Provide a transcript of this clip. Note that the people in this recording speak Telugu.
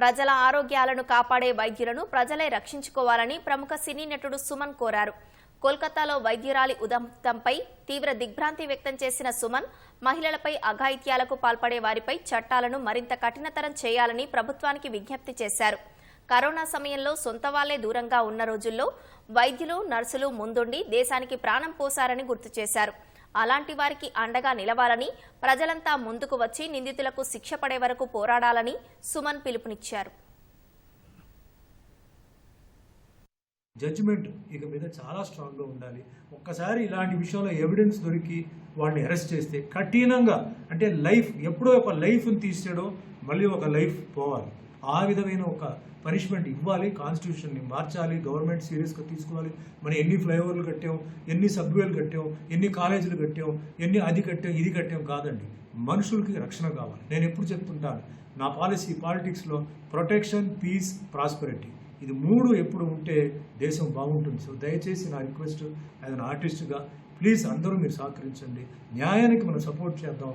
ప్రజల ఆరోగ్యాలను కాపాడే వైద్యులను ప్రజలే రక్షించుకోవాలని ప్రముఖ సినీ నటుడు సుమన్ కోరారు. కోల్కతాలో వైద్యురాలి ఉదంతంపై తీవ్ర దిగ్భ్రాంతి వ్యక్తం చేసిన సుమన్ మహిళలపై అఘాయిత్యాలకు పాల్పడే వారిపై చట్టాలను మరింత కఠినతరం చేయాలని ప్రభుత్వానికి విజ్ఞప్తి చేశారు. కరోనా సమయంలో సొంత వాళ్ళే దూరంగా ఉన్న రోజుల్లో వైద్యులు నర్సులు ముందుండి దేశానికి ప్రాణం పోశారని గుర్తు చేశారు. అలాంటి వారికి అండగా నిలవాలని ప్రజలంతా ముందుకు వచ్చి నిందితులకు శిక్ష పడే వరకు పోరాడాలని సుమన్ పిలుపునిచ్చారు. జడ్జిమెంట్ ఇక మీద చాలా స్ట్రాంగ్గా ఉండాలి. ఒక్కసారి ఇలాంటి విషయంలో ఎవిడెన్స్ దొరికి వాడిని అరెస్ట్ చేస్తే కఠినంగా అంటే లైఫ్ ఎప్పుడో ఒక లైఫ్ని తీసేయడం మళ్ళీ ఒక లైఫ్ పోవాలి. ఆ విధమైన ఒక పనిష్మెంట్ ఇవ్వాలి కాన్స్టిట్యూషన్ని మార్చాలి గవర్నమెంట్ సీరియస్గా తీసుకోవాలి. మనం ఎన్ని ఫ్లైఓవర్లు కట్టాం ఎన్ని సబ్వేలు కట్టాం ఎన్ని కాలేజీలు కట్టాం ఎన్ని అది కట్టాం ఇది కట్టాం కాదండి. మనుషులకి రక్షణ కావాలి. నేను ఎప్పుడు చెప్తుంటాను నా పాలసీ పాలిటిక్స్లో ప్రొటెక్షన్ పీస్ ప్రాస్పెరిటీ. ఇది మూడు ఎప్పుడు ఉంటే దేశం బాగుంటుంది. సో దయచేసి నా రిక్వెస్ట్ యాజ్ అన్ ఆర్టిస్ట్గా ప్లీజ్ అందరూ మీరు సహకరించండి. న్యాయానికి మనం సపోర్ట్ చేద్దాం.